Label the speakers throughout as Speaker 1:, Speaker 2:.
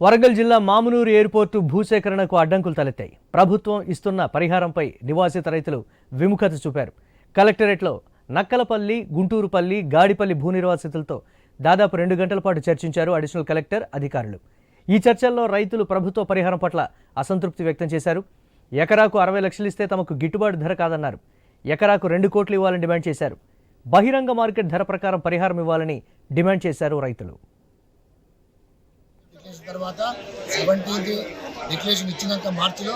Speaker 1: వరంగల్ జిల్లా మామునూరు ఎయిర్పోర్టు భూసేకరణకు అడ్డంకులు తలెత్తాయి. ప్రభుత్వం ఇస్తున్న పరిహారంపై నివాసిత రైతులు విముఖత చూపారు. కలెక్టరేట్లో నక్కలపల్లి గుంటూరుపల్లి గాడిపల్లి భూ నిర్వాసితులతో దాదాపు రెండు గంటల పాటు చర్చించారు అడిషనల్ కలెక్టర్ అధికారులు. ఈ చర్చల్లో రైతులు ప్రభుత్వ పరిహారం పట్ల అసంతృప్తి వ్యక్తం చేశారు. ఎకరాకు అరవై లక్షలు ఇస్తే తమకు గిట్టుబాటు ధర కాదన్నారు. ఎకరాకు రెండు కోట్లు ఇవ్వాలని డిమాండ్ చేశారు. బహిరంగ మార్కెట్ ధర ప్రకారం పరిహారం ఇవ్వాలని డిమాండ్ చేశారు రైతులు.
Speaker 2: డిక్లేషన్ తర్వాత సెవెంటీన్త్ డిక్లరేషన్ ఇచ్చినాక మార్చిలో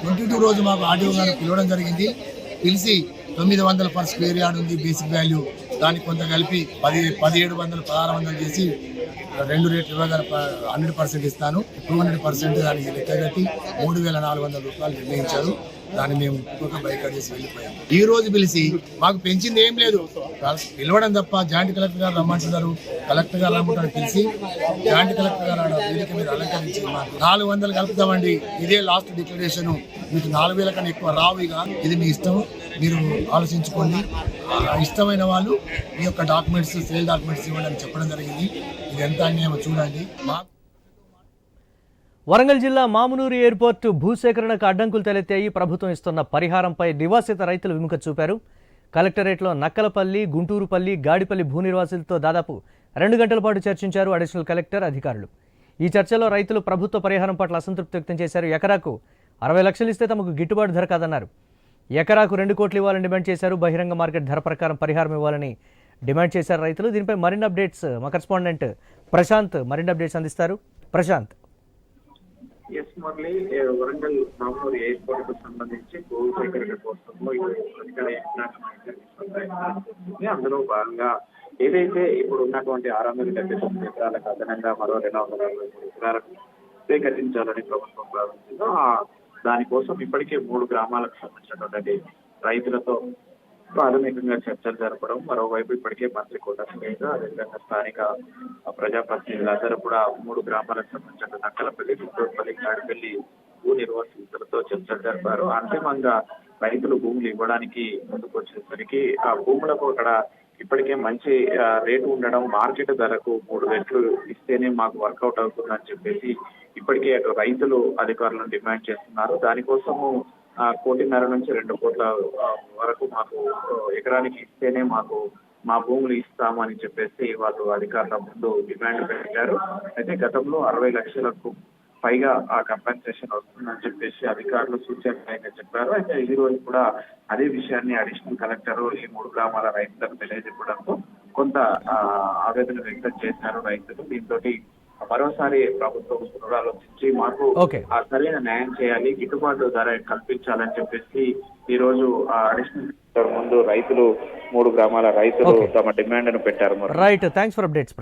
Speaker 2: ట్వంటీ టూ రోజు మాకు ఆడియో గారు పిలవడం జరిగింది. పిలిచి తొమ్మిది వందల పర్ స్క్వేర్ యార్డ్ ఉంది బేసిక్ వాల్యూ. దానికి కొంత కలిపి పది పదిహేడు వందలు పదహారు వందలు చేసి రెండు రేట్లు ఇవ్వగల హండ్రెడ్ పర్సెంట్ ఇస్తాను. టూ హండ్రెడ్ పర్సెంట్ దానికి లెక్కగట్టి మూడు వేల నాలుగు వందల రూపాయలు నిర్ణయించారు. దాన్ని మేము ఇంకొక బైకాట్ చేసి వెళ్ళిపోయాం. ఈ రోజు పిలిచి మాకు పెంచింది ఏం లేదు. పిలవడం తప్ప జాయింట్ కలెక్టర్ గారు రమ్మంటున్నారు. కలెక్టర్ గారు రమ్మంటారు పిలిచి జాయింట్ కలెక్టర్ గారు ఆడ వేదిక మీద అలంకరించి నాలుగు వందలు కలుపుతామండి. ఇదే లాస్ట్ డిక్లరేషన్. మీకు నాలుగు వేల కన్నా ఎక్కువ రావు ఇక. ఇది మీ ఇష్టం మీరు ఆలోచించుకోండి. ఇష్టమైన వాళ్ళు ఈ యొక్క డాక్యుమెంట్స్ సేల్ డాక్యుమెంట్స్ ఇవ్వండి అని చెప్పడం జరిగింది. ఇది ఎంత అన్యాయమో చూడండి.
Speaker 1: వరంగల్ జిల్లా మామునూరు ఎయిర్పోర్టు భూసేకరణకు అడ్డంకులు తలెత్తాయి. ప్రభుత్వం ఇస్తున్న పరిహారంపై నివాసిత రైతులు విముఖ చూపారు. కలెక్టరేట్లో నక్కలపల్లి గుంటూరుపల్లి గాడిపల్లి భూ నిర్వాసులతో దాదాపు రెండు గంటల పాటు చర్చించారు అడిషనల్ కలెక్టర్ అధికారులు. ఈ చర్చలో రైతులు ప్రభుత్వ పరిహారం పట్ల అసంతృప్తి వ్యక్తం చేశారు. ఎకరాకు అరవై లక్షలు ఇస్తే తమకు గిట్టుబాటు ధర కాదన్నారు. ఎకరాకు రెండు కోట్లు ఇవ్వాలని డిమాండ్ చేశారు. బహిరంగ మార్కెట్ ధర ప్రకారం పరిహారం ఇవ్వాలని డిమాండ్ చేశారు రైతులు. దీనిపై మరిన్ని అప్డేట్స్ మా కరెస్పాండెంట్ ప్రశాంత్ మరిన్ని అప్డేట్స్ అందిస్తారు. ప్రశాంత్.
Speaker 3: ఎస్ మురళి వరంగల్ మామూలు ఎయిర్పోర్ట్కు సంబంధించి భూ సేకరణ కోసంలో ఇప్పుడు అందులో భాగంగా ఏదైతే ఇప్పుడు ఉన్నటువంటి ఆరు వందల డెబ్బై తొమ్మిది ఎకరాలకు అదనంగా మరో రెండు వందల అరవై మూడు ఎకరాలకు సేకరించాలని ప్రభుత్వం ప్రారంభించిందో ఆ దానికోసం ఇప్పటికే మూడు గ్రామాలకు సంబంధించినటువంటి రైతులతో ప్రాథమికంగా చర్చలు జరపడం మరోవైపు ఇప్పటికే మంత్రి కోట శ్రీగా అదేవిధంగా స్థానిక ప్రజాప్రతినిధులందరూ కూడా మూడు గ్రామాలకు సంబంధించిన నక్కలపల్లి గుంటూరుపల్లి కాడిపల్లి భూ నిర్వాసితులతో చర్చలు జరిపారు. అంతిమంగా రైతులు భూములు ఇవ్వడానికి ముందుకు వచ్చేసరికి ఆ భూములకు అక్కడ ఇప్పటికే మంచి రేటు ఉండడం మార్కెట్ ధరకు మూడు రెట్లు ఇస్తేనే మాకు వర్కౌట్ అవుతుందని చెప్పేసి ఇప్పటికే అటు రైతులు అధికారులను డిమాండ్ చేస్తున్నారు. దానికోసము కోటిన్నర నుంచి రెండు కోట్ల వరకు మాకు ఎకరానికి ఇస్తేనే మాకు మా భూములు ఇస్తామని చెప్పేసి వాళ్ళు అధికారుల ముందు డిమాండ్ పెట్టారు. అయితే గతంలో అరవై లక్షలకు పైగా ఆ కంపెన్సేషన్ వస్తుందని చెప్పేసి అధికారులు సూచనగా చెప్పారు. అయితే ఈ రోజు కూడా అదే విషయాన్ని అడిషనల్ కలెక్టర్ ఈ మూడు గ్రామాల రైతులకు తెలియజెప్పడంతో కొంత ఆవేదన వ్యక్తం చేశారు రైతులు. దీంతో మరోసారి ప్రభుత్వం పునరాలోచించి మాకు సరైన న్యాయం చేయాలి గిట్టుబాటు ధర కల్పించాలని చెప్పేసి ఈ రోజు ఆ అడిషనల్ ముందు రైతులు మూడు గ్రామాల రైతులు. తమ డిమాండ్ను పెట్టారు. మరి
Speaker 1: రైట్ థ్యాంక్స్ ఫర్ అప్డేట్స్